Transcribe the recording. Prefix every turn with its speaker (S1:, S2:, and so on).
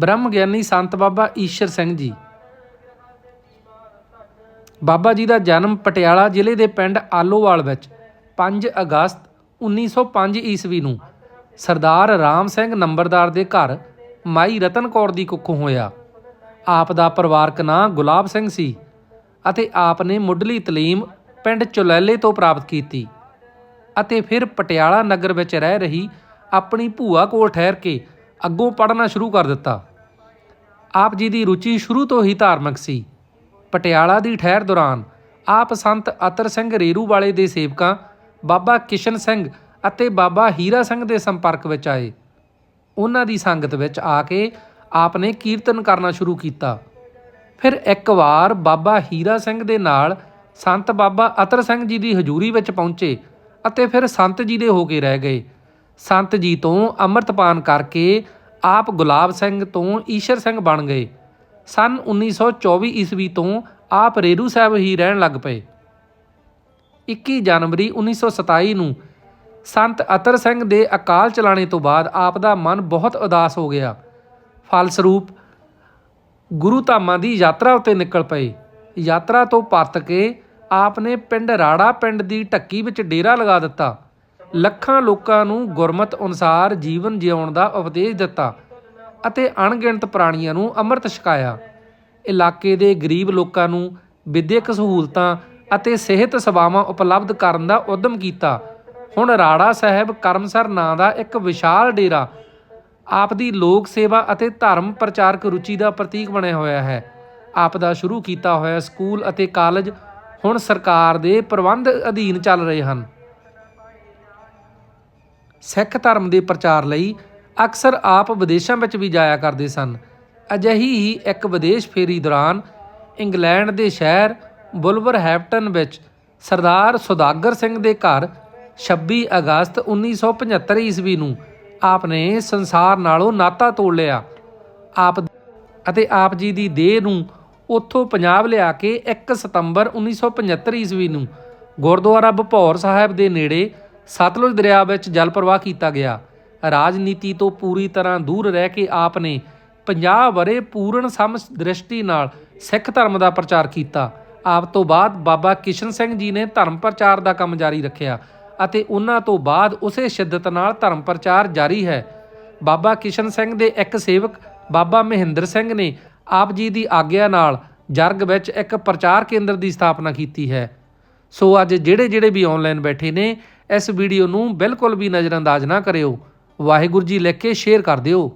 S1: ਬ੍ਰਹਮ ਗਿਆਨੀ ਸੰਤ ਬਾਬਾ ਈਸ਼ਰ ਸਿੰਘ ਜੀ। ਬਾਬਾ ਜੀ ਦਾ ਜਨਮ ਪਟਿਆਲਾ ਜ਼ਿਲ੍ਹੇ ਦੇ ਪਿੰਡ ਆਲੋਵਾਲ ਵਿੱਚ 5 ਅਗਸਤ 1905 ਈਸਵੀ ਨੂੰ ਸਰਦਾਰ ਰਾਮ ਸਿੰਘ ਨੰਬਰਦਾਰ ਦੇ ਘਰ ਮਾਈ ਰਤਨ ਕੌਰ ਦੀ ਕੁੱਖੋਂ ਹੋਇਆ। ਆਪ ਦਾ ਪਰਿਵਾਰਕ ਨਾਂ ਗੁਲਾਬ ਸਿੰਘ ਸੀ ਅਤੇ ਆਪ ਨੇ ਮੁੱਢਲੀ ਤਾਲੀਮ ਪਿੰਡ ਚੁਲੈਲੇ ਤੋਂ ਪ੍ਰਾਪਤ ਕੀਤੀ ਅਤੇ ਫਿਰ ਪਟਿਆਲਾ ਨਗਰ ਵਿੱਚ ਰਹਿ ਰਹੀ ਆਪਣੀ ਭੂਆ ਕੋਲ ਠਹਿਰ ਕੇ ਅੱਗੋਂ ਪੜ੍ਹਨਾ ਸ਼ੁਰੂ ਕਰ ਦਿੱਤਾ। ਆਪ ਜੀ ਦੀ ਰੁਚੀ ਸ਼ੁਰੂ ਤੋਂ ਹੀ ਧਾਰਮਿਕ ਸੀ। ਪਟਿਆਲਾ ਦੀ ਠਹਿਰ ਦੌਰਾਨ ਆਪ ਸੰਤ ਅਤਰ ਸਿੰਘ ਰੇਰੂ ਵਾਲੇ ਦੇ ਸੇਵਕਾਂ, ਬਾਬਾ ਕਿਸ਼ਨ ਸਿੰਘ ਅਤੇ ਬਾਬਾ ਹੀਰਾ ਸਿੰਘ ਦੇ ਸੰਪਰਕ ਵਿੱਚ ਆਏ। ਉਹਨਾਂ ਦੀ ਸੰਗਤ ਵਿੱਚ ਆ ਕੇ ਆਪ ਨੇ ਕੀਰਤਨ ਕਰਨਾ ਸ਼ੁਰੂ ਕੀਤਾ। ਫਿਰ ਇੱਕ ਵਾਰ ਬਾਬਾ ਹੀਰਾ ਸਿੰਘ ਦੇ ਨਾਲ ਸੰਤ ਬਾਬਾ ਅਤਰ ਸਿੰਘ ਜੀ ਦੀ ਹਜ਼ੂਰੀ ਵਿੱਚ ਪਹੁੰਚੇ ਅਤੇ ਫਿਰ ਸੰਤ ਜੀ ਦੇ ਹੋ ਕੇ ਰਹਿ ਗਏ। ਸੰਤ ਜੀ ਤੋਂ ਅੰਮ੍ਰਿਤਪਾਨ ਕਰਕੇ ਆਪ ਗੁਲਾਬ ਸਿੰਘ ਤੋਂ ਈਸ਼ਰ ਸਿੰਘ ਬਣ ਗਏ। ਸਨ 1924 ਈਸਵੀ ਤੋਂ ਆਪ ਰੇਰੂ ਸਾਹਿਬ ਹੀ ਰਹਿਣ ਲੱਗ ਪਏ। 21 ਜਨਵਰੀ 1927 ਨੂੰ ਸੰਤ ਅਤਰ ਸਿੰਘ ਦੇ ਅਕਾਲ ਚਲਾਣੇ ਤੋਂ ਬਾਅਦ ਆਪ ਦਾ ਮਨ ਬਹੁਤ ਉਦਾਸ ਹੋ ਗਿਆ। ਫਲਸਰੂਪ ਗੁਰੂ ਧਾਮਾਂ ਦੀ ਯਾਤਰਾ ਉਤੇ ਨਿਕਲ ਪਏ। ਯਾਤਰਾ ਤੋਂ ਪਰਤ ਕੇ ਆਪ ਨੇ ਪਿੰਡ ਰਾੜਾ ਪਿੰਡ ਦੀ ਢੱਕੀ ਵਿੱਚ ਡੇਰਾ ਲਗਾ ਦਿੱਤਾ। ਲੱਖਾਂ ਲੋਕਾਂ ਨੂੰ ਗੁਰਮਤ ਅਨੁਸਾਰ ਜੀਵਨ ਜਿਉਣ ਦਾ ਉਪਦੇਸ਼ ਦਿੱਤਾ ਅਤੇ ਅਣਗਿਣਤ ਪ੍ਰਾਣੀਆਂ ਨੂੰ ਅੰਮ੍ਰਿਤ ਛਕਾਇਆ। ਇਲਾਕੇ ਦੇ ਗਰੀਬ ਲੋਕਾਂ ਨੂੰ ਵਿਦਿਅਕ ਸਹੂਲਤਾਂ ਅਤੇ ਸਿਹਤ ਸੇਵਾਵਾਂ ਉਪਲਬਧ ਕਰਨ ਦਾ ਉਦਮ ਕੀਤਾ। ਹੁਣ ਰਾੜਾ ਸਾਹਿਬ ਕਰਮਸਰ ਨਾਂ ਦਾ ਇੱਕ ਵਿਸ਼ਾਲ ਡੇਰਾ ਆਪ ਦੀ ਲੋਕ ਸੇਵਾ ਅਤੇ ਧਰਮ ਪ੍ਰਚਾਰਕ ਰੁਚੀ ਦਾ ਪ੍ਰਤੀਕ ਬਣਿਆ ਹੋਇਆ ਹੈ। ਆਪ ਦਾ ਸ਼ੁਰੂ ਕੀਤਾ ਹੋਇਆ ਸਕੂਲ ਅਤੇ ਕਾਲਜ ਹੁਣ ਸਰਕਾਰ ਦੇ ਪ੍ਰਬੰਧ ਅਧੀਨ ਚੱਲ ਰਹੇ ਹਨ। ਸਿੱਖ ਧਰਮ ਦੇ ਪ੍ਰਚਾਰ ਲਈ ਅਕਸਰ ਆਪ ਵਿਦੇਸ਼ਾਂ ਵਿੱਚ ਵੀ ਜਾਇਆ ਕਰਦੇ ਸਨ। ਅਜਿਹੀ ਹੀ ਇੱਕ ਵਿਦੇਸ਼ ਫੇਰੀ ਦੌਰਾਨ ਇੰਗਲੈਂਡ ਦੇ ਸ਼ਹਿਰ ਬੁਲਵਰਹੈਂਪਟਨ ਵਿੱਚ ਸਰਦਾਰ ਸੁਦਾਗਰ ਸਿੰਘ ਦੇ ਘਰ 26 ਅਗਸਤ 1975 ਈਸਵੀ ਨੂੰ ਆਪ ਨੇ ਸੰਸਾਰ ਨਾਲੋਂ ਨਾਤਾ ਤੋੜ ਲਿਆ। ਆਪ ਅਤੇ ਆਪ ਜੀ ਦੀ ਦੇਹ ਨੂੰ ਉੱਥੋਂ ਪੰਜਾਬ ਲਿਆ ਕੇ 1 ਸਤੰਬਰ 1975 ਈਸਵੀ ਨੂੰ ਗੁਰਦੁਆਰਾ ਬਪੌਰ ਸਾਹਿਬ ਦੇ ਨੇੜੇ ਸਤਲੁਜ ਦਰਿਆ ਵਿੱਚ ਜਲ ਪ੍ਰਵਾਹ ਕੀਤਾ ਗਿਆ। ਰਾਜਨੀਤੀ ਤੋਂ ਪੂਰੀ ਤਰ੍ਹਾਂ ਦੂਰ ਰਹਿ ਕੇ ਆਪ ਨੇ 50 ਵਰੇ ਪੂਰਨ ਸਮ ਦ੍ਰਿਸ਼ਟੀ ਨਾਲ ਸਿੱਖ ਧਰਮ ਦਾ ਪ੍ਰਚਾਰ ਕੀਤਾ। ਆਪ ਤੋਂ ਬਾਅਦ ਬਾਬਾ ਕਿਸ਼ਨ ਸਿੰਘ ਜੀ ਨੇ ਧਰਮ ਪ੍ਰਚਾਰ ਦਾ ਕੰਮ ਜਾਰੀ ਰੱਖਿਆ ਅਤੇ ਉਹਨਾਂ ਤੋਂ ਬਾਅਦ ਉਸੇ ਸ਼ਿੱਦਤ ਨਾਲ ਧਰਮ ਪ੍ਰਚਾਰ ਜਾਰੀ ਹੈ। ਬਾਬਾ ਕਿਸ਼ਨ ਸਿੰਘ ਦੇ ਇੱਕ ਸੇਵਕ ਬਾਬਾ ਮਹਿੰਦਰ ਸਿੰਘ ਨੇ ਆਪ ਜੀ ਦੀ ਆਗਿਆ ਨਾਲ ਜਰਗ ਵਿੱਚ ਇੱਕ ਪ੍ਰਚਾਰ ਕੇਂਦਰ ਦੀ ਸਥਾਪਨਾ ਕੀਤੀ ਹੈ। ਸੋ ਅੱਜ ਜਿਹੜੇ ਜਿਹੜੇ ਵੀ ਆਨਲਾਈਨ ਬੈਠੇ ਨੇ ਇਸ ਵੀਡੀਓ ਨੂੰ ਬਿਲਕੁਲ ਵੀ ਨਜ਼ਰਅੰਦਾਜ਼ ਨਾ ਕਰਿਓ। ਵਾਹਿਗੁਰੂ ਜੀ ਲਿਖ ਕੇ ਸ਼ੇਅਰ ਕਰ ਦਿਓ।